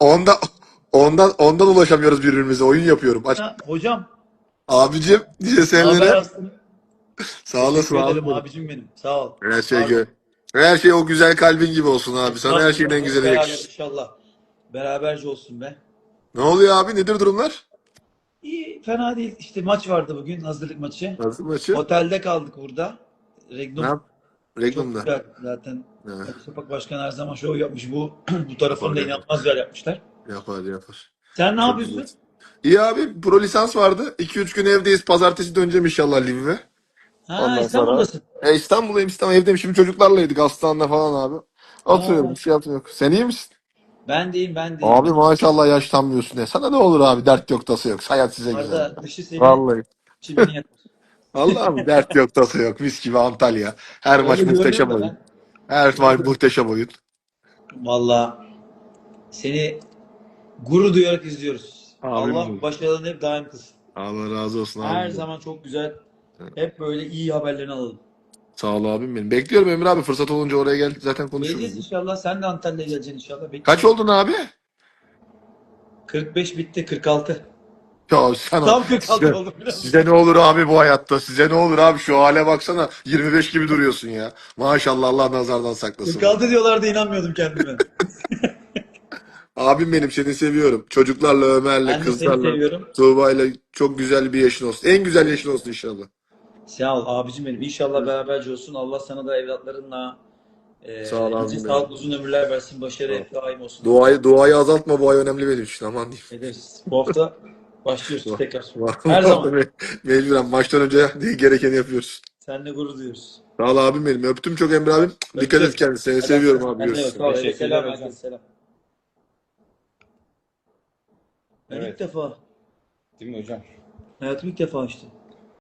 Onda ondan ondan ulaşamıyoruz birbirimize. Oyun yapıyorum. Aç. Ha, hocam. Abicim nice Haber astın. Sağ olasın Teşekkür abi. ederim abicim benim. Sağ ol. Her şey gö- her şey o güzel kalbin gibi olsun abi. Sana her şeyin en güzeli Beraber yakışır. inşallah. Beraberce olsun be. Ne oluyor abi? Nedir durumlar? İyi, fena değil. İşte maç vardı bugün, hazırlık maçı. Nasıl maçı? Otelde kaldık burada. Regnum Ne yap? çok Regnum'da. güzel zaten. Ha, Kapak Başkanı her zaman şov yapmış. Bu bu tarafını da inanılmaz güzel yapmışlar. yapar yapar. Sen ne Çok yapıyorsun? güzel. İyi abi pro lisans vardı. 2-3 gün evdeyiz. Pazartesi döneceğim inşallah Lviv'e. Ha Ondan İstanbul'dasın. E İstanbul'dayım İstanbul evdeyim. Şimdi çocuklarlaydık hastanede falan abi. Oturuyorum Aa. bir şey yaptım yok. Sen iyi misin? Ben deyim, ben deyim. Abi maşallah yaşlanmıyorsun ya. Sana ne olur abi dert yok tası yok. Hayat size güzel. Arada dışı seni, Vallahi. beni yakar. Allah'ım dert yok tası yok. Mis gibi Antalya. Her Öyle maç muhteşem oyun. Her maç muhteşem oyun. Valla seni gurur duyarak izliyoruz. Amin. Allah başarılarını hep daim kılsın. Allah razı olsun abi. Her zaman çok güzel. Hep böyle iyi haberlerini alalım. Sağ ol abim benim. Bekliyorum Emre abi. Fırsat olunca oraya gel. Zaten Geleceğiz konuşuruz. inşallah. Sen de Antalya'ya geleceksin inşallah. Bekliyorum. Kaç oldun abi? 45 bitti. 46. Ya sen Tam 46 size, biraz. size ne olur abi bu hayatta? Size ne olur abi? Şu hale baksana. 25 gibi duruyorsun ya. Maşallah Allah nazardan saklasın. 46 diyorlardı inanmıyordum kendime. Abim benim seni seviyorum. Çocuklarla, Ömer'le, Ben de seni kızlarla, seviyorum. Tuğba'yla çok güzel bir yaşın olsun. En güzel yaşın olsun inşallah. Sağ ol abicim benim. İnşallah beraberce olsun. Allah sana da evlatlarınla e, Sağ ol abim nice benim. sağlıklı uzun ömürler versin. Başarı hep daim olsun. Duayı duayı azaltma bu ay önemli benim için aman diyeyim. Ederiz. Bu hafta başlıyoruz tekrar. Her zaman. me- Mecburen maçtan önce gerekeni yapıyoruz. Seninle gurur duyuyoruz. Sağ ol abim benim. Öptüm çok Emre abim. Dikkat et kendine. Seni seviyorum abi. Görüşürüz. Sağ ol. Selam. herkese Selam. Ben Evet. ilk defa. Değil mi hocam? Hayatım ilk defa açtım.